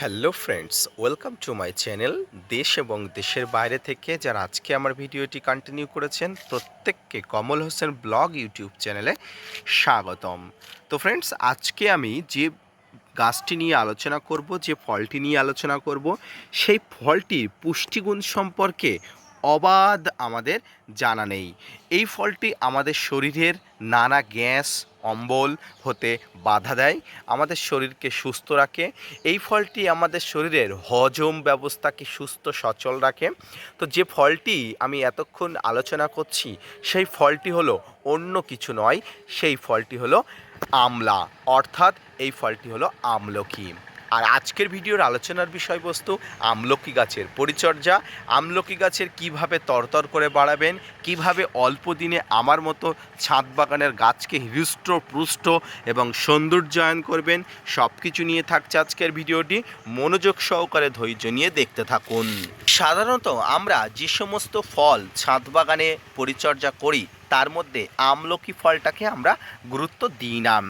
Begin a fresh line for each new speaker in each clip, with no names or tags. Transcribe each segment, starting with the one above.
Hello friends welcome to my channel দেশ এবং দেশের বাইরে থেকে যারা আজকে আমার ভিডিওটি কন্টিনিউ করেছেন প্রত্যেককে কমল হোসেন ব্লগ ইউটিউব চ্যানেলে স্বাগতম। তো ফ্রেন্ডস আজকে আমি যে গাছটি নিয়ে আলোচনা করব, যে ফলটি নিয়ে আলোচনা করব, সেই ফলটির পুষ্টিগুণ সম্পর্কে অবাধ আমাদের জানা নেই। এই ফলটি আমাদের শরীরের নানা গ্যাস অম্বল হতে বাধা দেয়, আমাদের শরীরকে সুস্থ রাখে। এই ফলটি আমাদের শরীরের হজম ব্যবস্থাকে সুস্থ, সচল রাখে। তো যে ফলটি আমি এতক্ষণ আলোচনা করছি, সেই ফলটি হলো অন্য কিছু নয়, সেই ফলটি হলো আমলা। অর্থাৎ এই ফলটি হলো আমলকি। আর আজকের ভিডিওর আলোচনার বিষয়বস্তু আমলকি গাছের পরিচর্যা। আমলকি গাছের কীভাবে তরতর করে বাড়াবেন, কীভাবে অল্প দিনে আমার মতো ছাদ বাগানের গাছকে হৃষ্ট পুষ্ট এবং সৌন্দর্যায়ন করবেন সব কিছু নিয়ে থাকছে আজকের ভিডিওটি। মনোযোগ সহকারে ধৈর্য নিয়ে দেখতে থাকুন। সাধারণত আমরা যে সমস্ত ফল ছাদ বাগানে পরিচর্যা করি তার মধ্যে আমলকি ফলটাকে আমরা গুরুত্ব দিই না।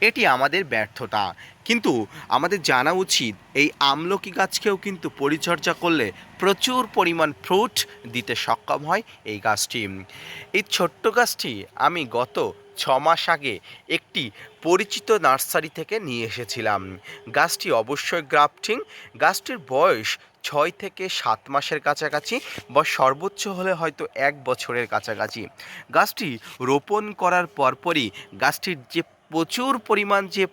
এটি আমাদের ব্যর্থতা। কিন্তু আমাদের জানা উচিত, এই আমলকি গাছকেও কিন্তু পরিচর্যা করলে প্রচুর পরিমাণ ফ্রুট দিতে সক্ষম হয় এই গাছটি। এই ছোট্ট গাছটি আমি গত ছ মাস আগে একটি পরিচিত নার্সারি থেকে নিয়ে এসেছিলাম। গাছটি অবশ্যই গ্রাফটিং, গাছটির বয়স ছয় থেকে সাত মাসের কাছাকাছি বা সর্বোচ্চ হলে হয়তো এক বছরের কাছাকাছি। গাছটি রোপণ করার পরপরই গাছটির যে প্রচুর পরিমাণ যে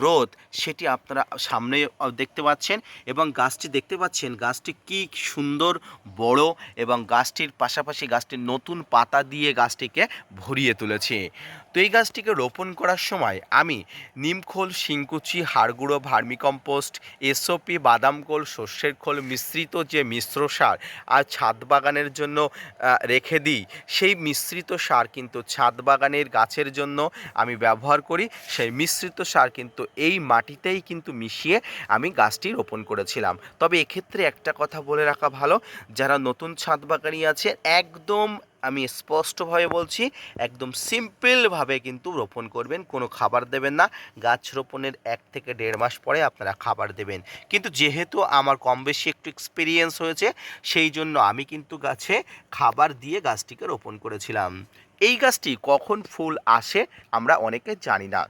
গ্রোথ সেটি আপনারা সামনে দেখতে পাচ্ছেন এবং গাছটি দেখতে পাচ্ছেন গাছটি কি সুন্দর, বড় এবং গাছটির পাশাপাশি গাছটির নতুন পাতা দিয়ে গাছটিকে ভরিয়ে তুলেছে। তো এই গাছটিকে রোপণ করার সময় আমি নিমখোল, শিংকুচি, হাড়গুঁড়ো, ভার্মিকম্পোস্ট, এসওপি, বাদামকোল, সর্ষের খোল মিশ্রিত যে মিশ্র সার আর ছাদ বাগানের জন্য রেখে দিই, সেই মিশ্রিত সার কিন্তু ছাদ বাগানের গাছের জন্য আমি ব্যবহার করি, সেই মিশ্রিত সার কিন্তু এই মাটিতেই কিন্তু মিশিয়ে আমি গাছটি রোপণ করেছিলাম। তবে এক্ষেত্রে একটা কথা বলে রাখা ভালো, যারা নতুন ছাদ বাগানি আছে, একদম আমি স্পষ্টভাবে বলছি, একদম সিম্পলভাবে কিন্তু রোপণ করবেন, কোনো খাবার দেবেন না। গাছ রোপণের এক থেকে দেড় মাস পরে আপনারা খাবার দেবেন। কিন্তু যেহেতু আমার কম বেশি একটু এক্সপিরিয়েন্স হয়েছে, সেই জন্য আমি কিন্তু গাছে খাবার দিয়ে গাছটিকে রোপণ করেছিলাম। এই গাছটি কখন ফুল আসে আমরা অনেকে জানি না।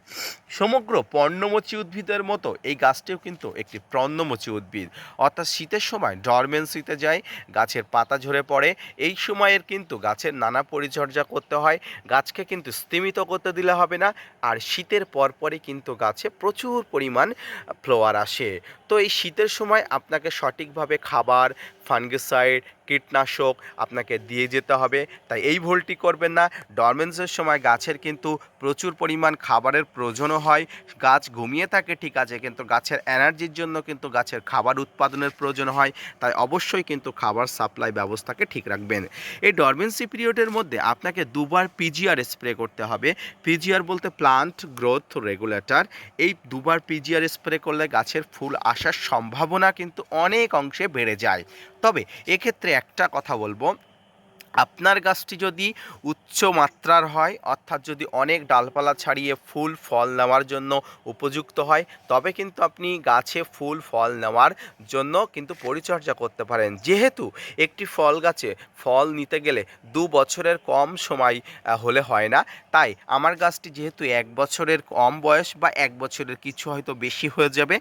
সমগ্র পর্ণমোচী উদ্ভিদের মতো এই গাছটিও কিন্তু একটি পর্ণমোচী উদ্ভিদ। অর্থাৎ শীতের সময় ডরমেন্সিতে যায়, গাছের পাতা ঝরে পড়ে, এই সময়ের কিন্তু গাছের নানা পরিচর্যা করতে হয়, গাছকে কিন্তু স্তিমিত করতে দিলে হবে না, আর শীতের পরপরই কিন্তু গাছে প্রচুর পরিমাণ ফ্লোয়ার আসে। তো এই শীতের সময় আপনাকে সঠিকভাবে খাবার ফাঙ্গিসাইড, কীটনাশক আপনাকে দিয়ে যেতে হবে। তাই এই ভুলটি করবেন না। ডরমেন্সের সময় গাছের কিন্তু প্রচুর পরিমাণ খাবারের প্রয়োজনও হয়। গাছ ঘুমিয়ে থাকে, ঠিক আছে, কিন্তু গাছের এনার্জির জন্য কিন্তু গাছের খাবার উৎপাদনের প্রয়োজন হয়। তাই অবশ্যই কিন্তু খাবার সাপ্লাই ব্যবস্থাকে ঠিক রাখবেন। এই ডরমেন্সি পিরিয়ডের মধ্যে আপনাকে দুবার পিজিআর স্প্রে করতে হবে। পিজিআর বলতে প্লান্ট গ্রোথ রেগুলেটর। এই দুবার পিজিআর স্প্রে করলে গাছের ফুল আসার সম্ভাবনা কিন্তু অনেক অংশে বেড়ে যায়। তবে এক্ষেত্রে একটা কথা বলব। আপনার গাছটি যদি উচ্চ মাত্রার হয়, অর্থাৎ যদি অনেক ডালপালা ছাড়িয়ে ফুল, ফল নেওয়ার জন্য উপযুক্ত হয়, তবে কিন্তু আপনি গাছে ফুল, ফল নেওয়ার জন্য কিন্তু পরিচর্যা করতে পারেন। যেহেতু একটি ফল গাছে ফল নিতে গেলে দু বছরের কম সময় হলে হয় না। তাই আমার গাছটি যেহেতু এক বছরের কম বয়স বা এক বছরের কিছু হয়তো বেশি হয়ে যাবে,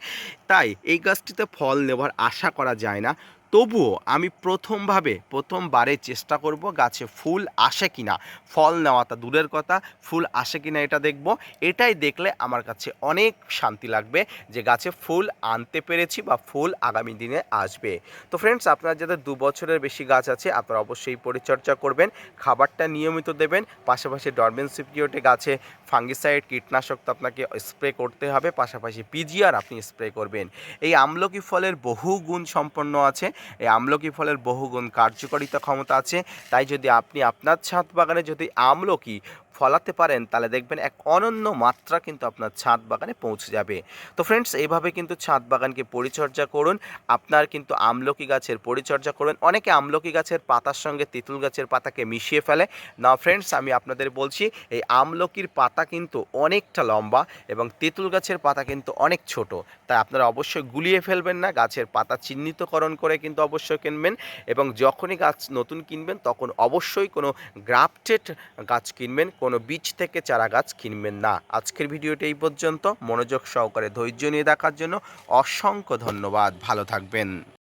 তাই এই গাছটিতে ফল নেওয়ার আশা করা যায় না। তবুও আমি প্রথমভাবে, প্রথমবারে চেষ্টা করব গাছে ফুল আসে কি না ফল নেওয়াটা দূরের কথা, ফুল আসে কি না এটা দেখব। এটাই দেখলে আমার কাছে অনেক শান্তি লাগবে যে গাছে ফুল আনতে পেরেছি বা ফুল আগামী দিনে আসবে। তো ফ্রেন্ডস আপনার যাদের দু বছরের বেশি গাছ আছে, আপনারা অবশ্যই পরিচর্যা করবেন, খাবারটা নিয়মিত দেবেন, পাশাপাশি ডরমেন্সি পিরিয়ডে গাছে ফাঙ্গিসাইড, কীটনাশক তো আপনাকে স্প্রে করতে হবে, পাশাপাশি পিজিআর আপনি স্প্রে করবেন। এই আমলকি ফলের বহু গুণ সম্পন্ন আছে এই আমলকি ফলের বহুগুণ কার্যকারিতা ক্ষমতা আছে। তাই যদি আপনি আপনার ছাদ বাগানে যদি আমলকি ফলাতে পারেন, তাহলে দেখবেন এক অনন্য মাত্রা কিন্তু আপনার ছাদ বাগানে পৌঁছে যাবে। তো ফ্রেন্ডস এইভাবে কিন্তু ছাদ বাগানকে পরিচর্যা করুন। আপনার কিন্তু আমলকি গাছের পরিচর্যা করুন। অনেকে আমলকি গাছের পাতার সঙ্গে তেঁতুল গাছের পাতাকে মিশিয়ে ফেলে। না ফ্রেন্ডস আমি আপনাদের বলছি, এই আমলকির পাতা কিন্তু অনেকটা লম্বা এবং তেঁতুল গাছের পাতা কিন্তু অনেক ছোট। তাই আপনারা অবশ্যই গুলিয়ে ফেলবেন না, গাছের পাতা চিহ্নিতকরণ করে কিন্তু অবশ্যই কিনবেন এবং যখনই গাছ নতুন কিনবেন তখন অবশ্যই কোনো গ্রাফটেড গাছ কিনবেন, কোনো বীজ থেকে চারা গাছ কিনবেন না। আজকের ভিডিওটি এই পর্যন্ত। মনোযোগ সহকারে ধৈর্য নিয়ে দেখার জন্য অসংখ্য ধন্যবাদ। ভালো থাকবেন।